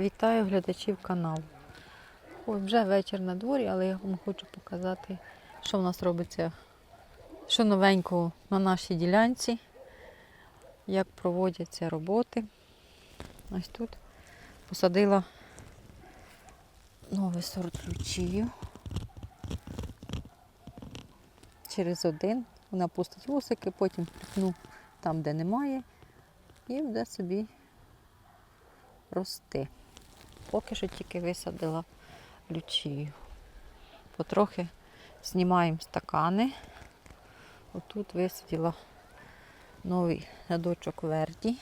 Вітаю глядачів каналу. Ой, вже вечір на дворі, але я вам хочу показати, що в нас робиться, що новенького на нашій ділянці, як проводяться роботи. Ось тут посадила новий сорт ключію. Через один вона пустить вусики, потім припну там, де немає, і буде собі рости. Поки що тільки висадила лючію. Потрохи знімаємо стакани. Отут висадила новий рядочок верді.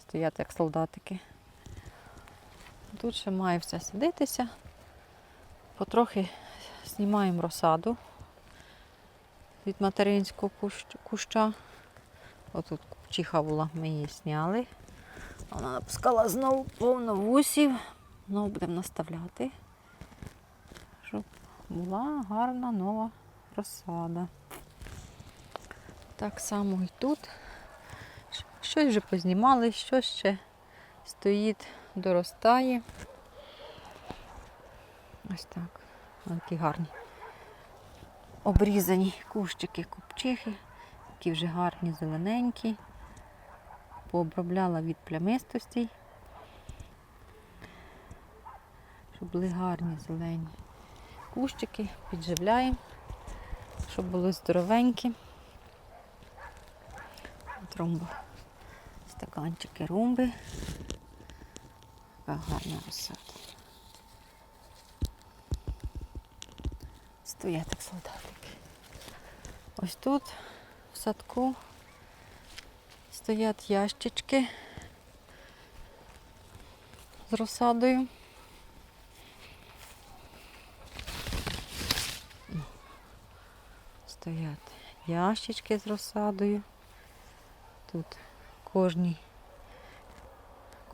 Стоять як солдатики. Тут ще має все садитися. Потрохи знімаємо розсаду від материнського кущ- куща. Отут купчиха була, ми її зняли. Вона напускала знову повно вусів. Знову будемо наставляти, щоб була гарна нова розсада. Так само і тут. Щось вже познімали, щось ще стоїть, доростає. Ось так. Ось Такі гарні. Обрізані кущики купчихи, які вже гарні, зелененькі. Пообробляла від плямистостей, щоб були гарні зелені кущики, підживляємо, щоб були здоровенькі. От румба. Стаканчики румби. Така гарна розсада. Стоять як солдатики. Ось тут в садку стоять ящички з розсадою. Стоять ящички з розсадою. Тут кожний,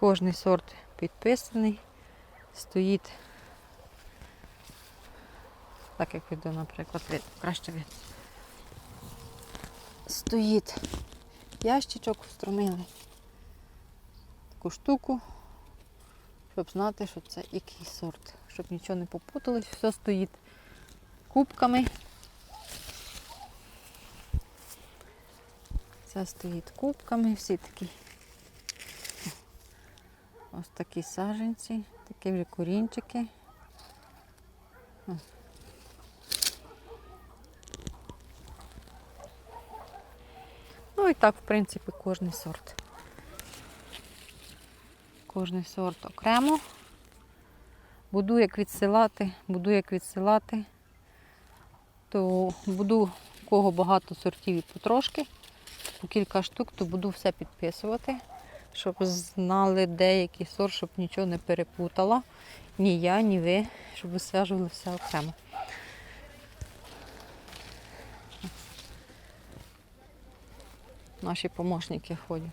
кожний сорт підписаний. Стоїть, так як видно, наприклад, краще видно. Стоїть ящичок встромили таку штуку, щоб знати, що це який сорт, щоб нічого не попуталось, все стоїть кубками. Це стоїть кубками, всі такі. Ось такі саженці, такі вже корінчики. О. Ну і так, в принципі, кожний сорт. Кожний сорт окремо. Буду як відсилати, буду як відсилати, то буду, у кого багато сортів і потрошки, по кілька штук, то буду все підписувати, щоб знали деякий сорт, щоб нічого не перепутала. Ні я, ні ви, щоб висаджували все окремо. Наші помощники ходять.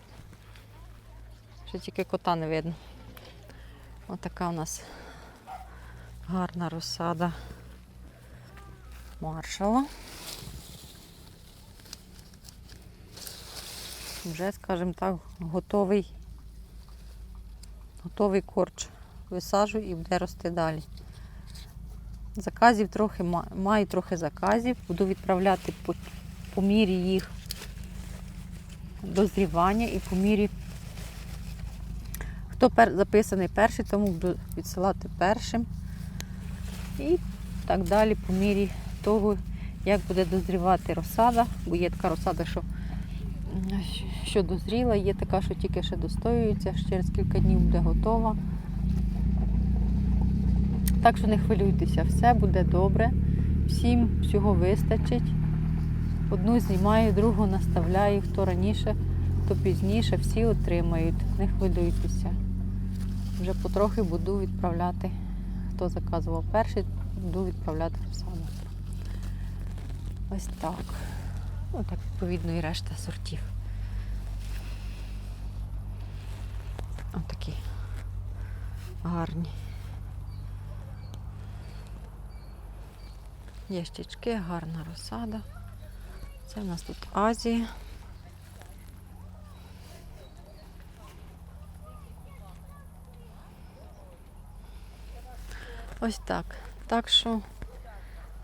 Ще тільки кота не видно. Отака у нас гарна розсада маршала. Вже, скажімо так, готовий, готовий корч. Висаджую і буде рости далі. Заказів трохи маю трохи заказів. Буду відправляти по, по мірі їх дозрівання і по мірі. Хто пер, записаний перший, тому буду відсилати першим. І так далі по мірі того, як буде дозрівати розсада, бо є така розсада, що, що дозріла, є така, що тільки ще достоюється, через кілька днів буде готова. Так що не хвилюйтеся, все буде добре, всім всього вистачить. Одну знімаю, другу наставляю, хто раніше, хто пізніше, всі отримають. Не хвилюйтеся. Вже потрохи буду відправляти. Хто заказував перший, буду відправляти розсаду. Ось так. Ну так, відповідно, і решта сортів. Ось такі гарні. Ящички, гарна розсада. Це в нас тут Азія. Ось так. Так що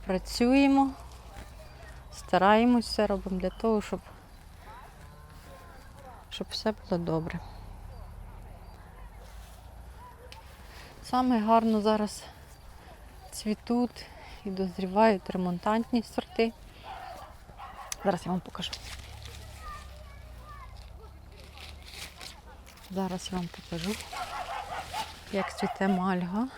працюємо, стараємося, робимо для того, щоб щоб все було добре. Саме гарно зараз цвітуть і дозрівають ремонтантні сорти. Зараз я вам покажу. Зараз я вам покажу, як цвіте мальга.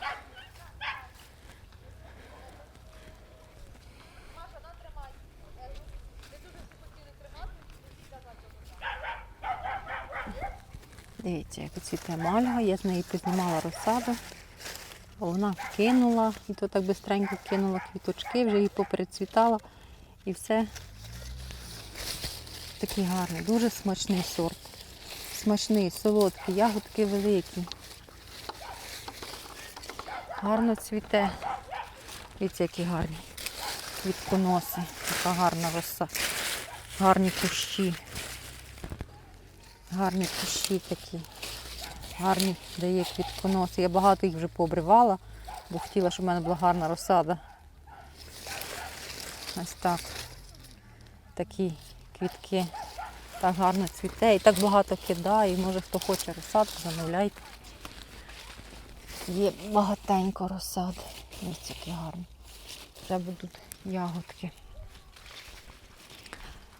Дивіться, як цвіте мальга, я з неї познімала розсаду. Вона кинула, і то так бистренько кинула квіточки, вже її поперецвітала. І все такий гарний, дуже смачний сорт. Смачний, солодкий, ягодки великі. Гарно цвіте. Дивіться, які гарні. Квітконоси. Така гарна роса. Гарні кущі. Гарні кущі такі. Гарні дає квітконоси. Я багато їх вже пообривала, бо хотіла, щоб в мене була гарна розсада. Ось так. Такі квітки. Так гарно цвіте і так багато кидає. Може хто хоче розсаду, замовляйте. Є багатенько розсади. Ось які гарні. Це будуть ягодки.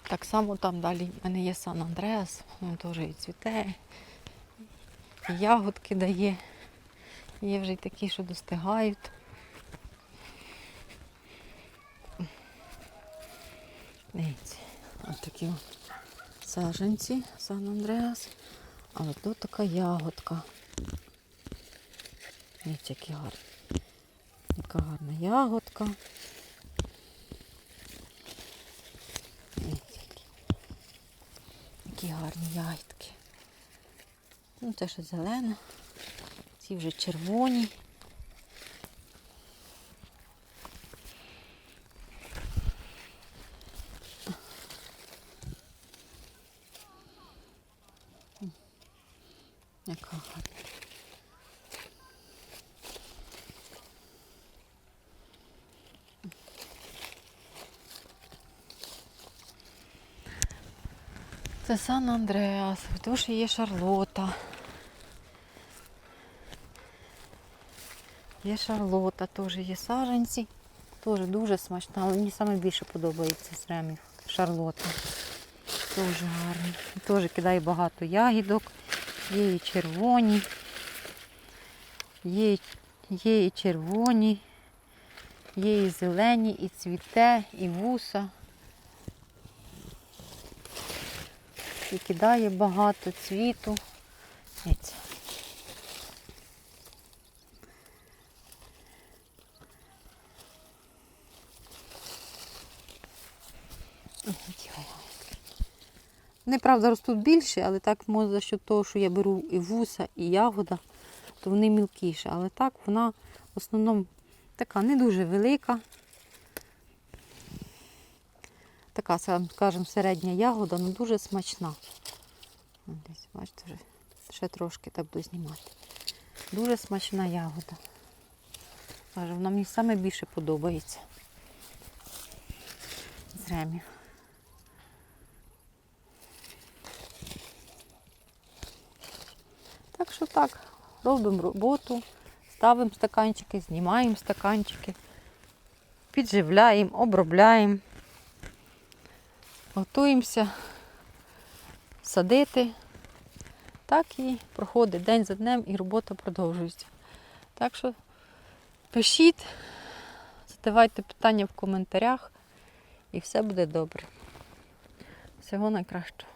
Так само там далі в мене є Сан Андреас, він теж і цвіте, і ягодки дає. Є вже й такі, що достигають. Ось такі от саджанці Сан Андреас. А от тут така ягодка. Дивіться, які гарні. Яка гарна ягодка. Які гарні ягідки. Ну, це ще зелена. Ці вже червоні. М, Яка гарна. Це Сан Андреас, тому є Шарлота. Є Шарлота, теж є саджанці. Теж дуже смачна, але мені саме більше подобається з ремів. Шарлота. Теж гарний. Теж кидає багато ягідок. Є і червоні. Є, є і червоні, є і зелені, і цвіте, і вуса. І кидає багато цвіту. Ягодки. Вони, правда, ростуть більше, але так може за що того, що я беру і вуса, і ягода, то вони мілкіші. Але так вона в основному така не дуже велика. Така, скажімо, середня ягода, але дуже смачна. Десь, бачите, ще трошки так буду знімати. Дуже смачна ягода. Каже, вона мені саме більше подобається. З ремів. Так що так, робимо роботу, ставимо стаканчики, знімаємо стаканчики, підживляємо, обробляємо, готуємося садити. Так і проходить день за днем і робота продовжується. Так що пишіть, задавайте питання в коментарях і все буде добре. Всього найкращого.